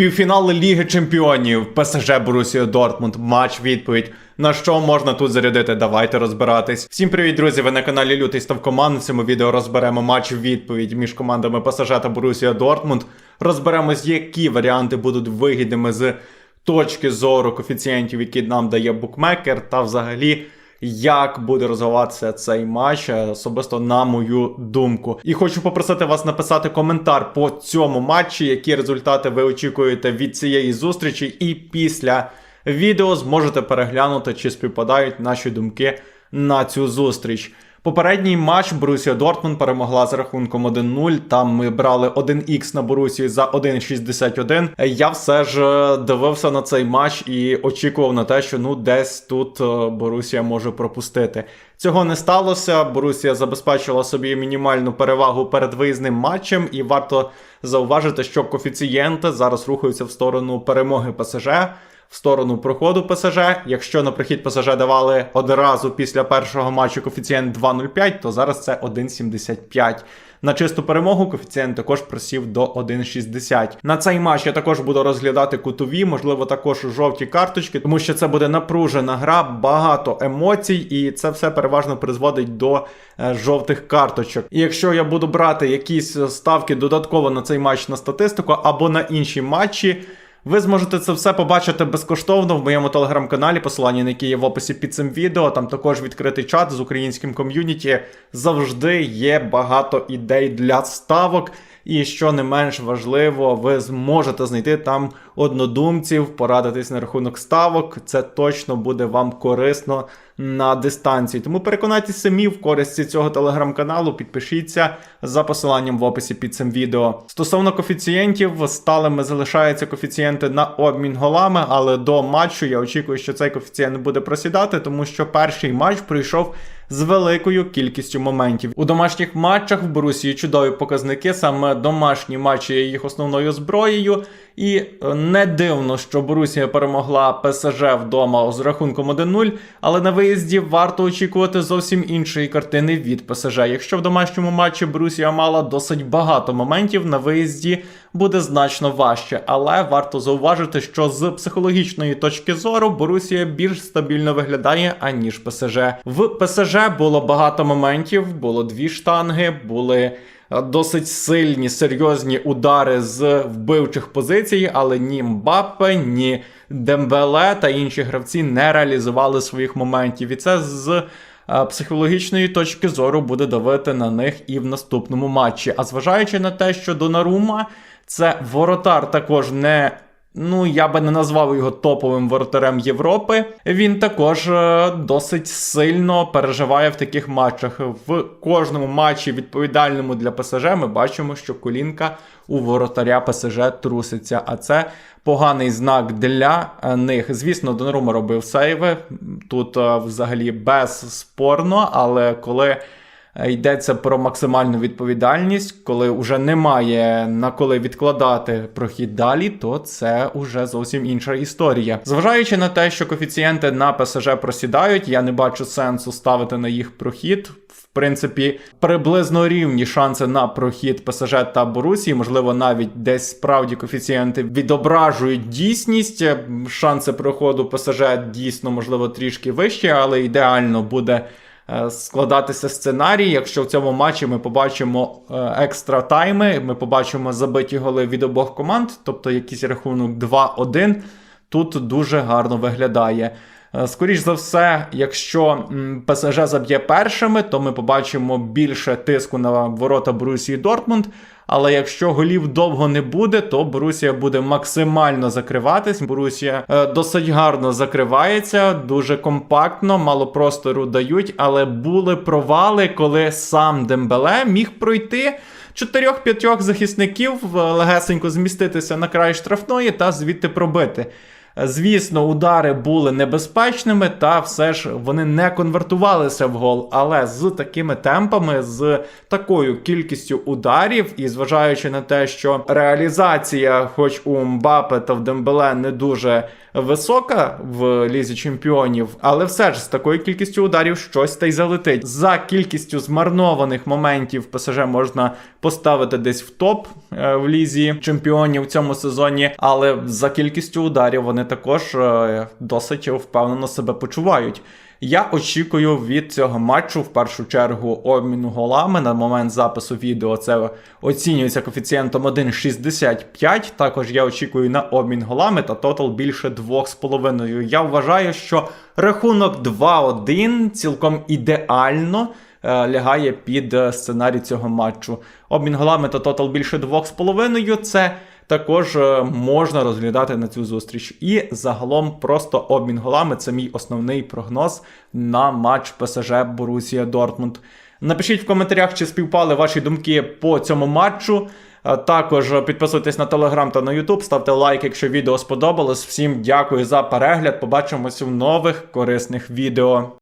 Півфінали Ліги Чемпіонів, ПСЖ Борусія Дортмунд, матч відповідь. На що можна тут зарядити? Давайте розбиратись. Всім привіт, друзі! Ви на каналі Лютий Став Команд. В цьому відео розберемо матч відповідь між командами ПСЖ та Борусія Дортмунд. Розберемось, які варіанти будуть вигідними з точки зору коефіцієнтів, які нам дає букмекер, та взагалі. Як буде розвиватися цей матч, е, особисто на мою думку. І хочу попросити вас написати коментар по цьому матчі, які результати ви очікуєте від цієї зустрічі, і після відео зможете переглянути, чи співпадають наші думки на цю зустріч. Попередній матч Борусія Дортмунд перемогла з рахунком 1-0. Там ми брали 1х на Борусії за 1,61. Я все ж е, дивився на цей матч і очікував на те, що ну десь тут е, Борусія може пропустити. Цього не сталося. Борусія забезпечила собі мінімальну перевагу перед виїзним матчем, і варто зауважити, що коефіцієнти зараз рухаються в сторону перемоги ПСЖ в сторону проходу ПСЖ. Якщо на прохід ПСЖ давали одразу після першого матчу коефіцієнт 2,05, то зараз це 1,75. На чисту перемогу коефіцієнт також просів до 1,60. На цей матч я також буду розглядати кутові, можливо, також жовті карточки, тому що це буде напружена гра, багато емоцій, і це все переважно призводить до е, жовтих карточок. І якщо я буду брати якісь ставки додатково на цей матч на статистику або на інші матчі. Ви зможете це все побачити безкоштовно в моєму телеграм-каналі, посилання на який є в описі під цим відео. Там також відкритий чат з українським ком'юніті. Завжди є багато ідей для ставок. І що не менш важливо, ви зможете знайти там однодумців, порадитись на рахунок ставок. Це точно буде вам корисно на дистанції. Тому переконайтеся самі в користі цього телеграм-каналу. Підпишіться за посиланням в описі під цим відео. Стосовно коефіцієнтів, сталими залишаються коефіцієнти на обмін голами, але до матчу я очікую, що цей коефіцієнт буде просідати, тому що перший матч пройшов. З великою кількістю моментів у домашніх матчах в Борусії чудові показники. Саме домашні матчі є їх основною зброєю, і е, не дивно, що Борусія перемогла ПСЖ вдома з рахунком 1-0, але на виїзді варто очікувати зовсім іншої картини від ПСЖ. Якщо в домашньому матчі Борусія мала досить багато моментів, на виїзді буде значно важче. Але варто зауважити, що з психологічної точки зору Борусія більш стабільно виглядає аніж ПСЖ. В ПСЖ було багато моментів, було дві штанги, були досить сильні, серйозні удари з вбивчих позицій, але ні Мбаппе, ні Дембеле та інші гравці не реалізували своїх моментів. І це з е, психологічної точки зору буде давити на них і в наступному матчі. А зважаючи на те, що Донарума це воротар також не. Ну, я би не назвав його топовим воротарем Європи. Він також е, досить сильно переживає в таких матчах. В кожному матчі, відповідальному для ПСЖ, ми бачимо, що колінка у воротаря ПСЖ труситься. А це поганий знак для е, них. Звісно, Донорума робив сейви. Тут е, взагалі безспорно, але коли. Е, Йдеться про максимальну відповідальність, коли вже немає на коли відкладати прохід далі, то це вже зовсім інша історія. Зважаючи на те, що коефіцієнти на ПСЖ просідають, я не бачу сенсу ставити на їх прохід. В принципі, приблизно рівні шанси на прохід ПСЖ та Борусії, можливо, навіть десь справді коефіцієнти відображують дійсність. Шанси проходу ПСЖ дійсно можливо трішки вищі, але ідеально буде. Е, складатися сценарій. Якщо в цьому матчі ми побачимо е, екстра тайми, ми побачимо забиті голи від обох команд, тобто якийсь рахунок 2-1, тут дуже гарно виглядає. Е, Скоріш за все, якщо ПСЖ заб'є першими, то ми побачимо більше тиску на ворота Борусії Дортмунд. Але якщо голів довго не буде, то Борусія буде максимально закриватись. Борусія е, досить гарно закривається, дуже компактно, мало простору дають, але були провали, коли сам Дембеле міг пройти. Чотирьох-п'ятьох захисників легесенько зміститися на край штрафної та звідти пробити. Звісно, удари були небезпечними, та все ж вони не конвертувалися в гол. Але з такими темпами, з такою кількістю ударів, і зважаючи на те, що реалізація, хоч у Мбапе та в Дембеле, не дуже висока в лізі чемпіонів, але все ж з такою кількістю ударів щось та й залетить. За кількістю змарнованих моментів ПСЖ можна поставити десь в топ е, в лізі чемпіонів в цьому сезоні, але за кількістю ударів вони також е, досить впевнено себе почувають. Я очікую від цього матчу в першу чергу обміну голами. На момент запису відео це оцінюється коефіцієнтом 1,65. Також я очікую на обмін голами та тотал більше 2,5. Я вважаю, що рахунок 2-1 цілком ідеально е, лягає під е, сценарій цього матчу. Обмін голами та тотал більше 2,5 це також е, можна розглядати на цю зустріч. І загалом просто обмін голами це мій основний прогноз на матч ПСЖ Борусія Дортмунд. Напишіть в коментарях, чи співпали ваші думки по цьому матчу. Е, Також підписуйтесь на телеграм та на Ютуб, ставте лайк, якщо відео сподобалось. Всім дякую за перегляд. Побачимось в нових корисних відео.